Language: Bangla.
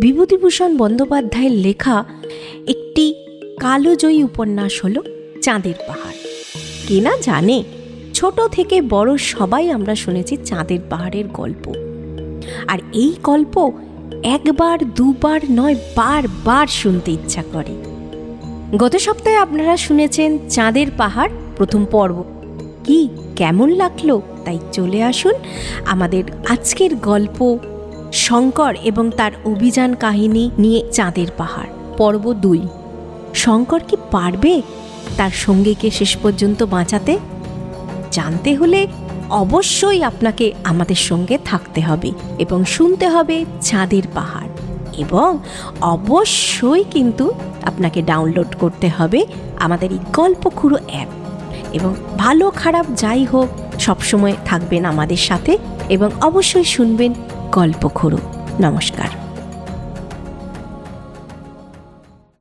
বিভূতিভূষণ বন্দ্যোপাধ্যায়ের লেখা একটি কালোজয়ী উপন্যাস হল চাঁদের পাহাড়। কে না জানে? ছোট থেকে বড় সবাই আমরা শুনেছি চাঁদের পাহাড়ের গল্প। আর এই গল্প একবার, দুবার নয়, বারবার শুনতে ইচ্ছা করে। গত সপ্তাহে আপনারা শুনেছেন চাঁদের পাহাড়, প্রথম পর্ব। কি কেমন লাগল? তাই চলে আসুন আমাদের আজকের গল্প শঙ্কর এবং তার অভিযান কাহিনী নিয়ে চাঁদের পাহাড়। পর্ব দুই। শঙ্কর কি পারবে তার সঙ্গীকে শেষ পর্যন্ত বাঁচাতে? জানতে হলে অবশ্যই আপনাকে আমাদের সঙ্গে থাকতে হবে এবং শুনতে হবে চাঁদের পাহাড়। এবং অবশ্যই কিন্তু আপনাকে ডাউনলোড করতে হবে আমাদের এই গল্পখুরো অ্যাপ। এবং ভালো খারাপ যাই হোক, সবসময় থাকবেন আমাদের সাথে এবং অবশ্যই শুনবেন গল্পখুরো নমস্কার।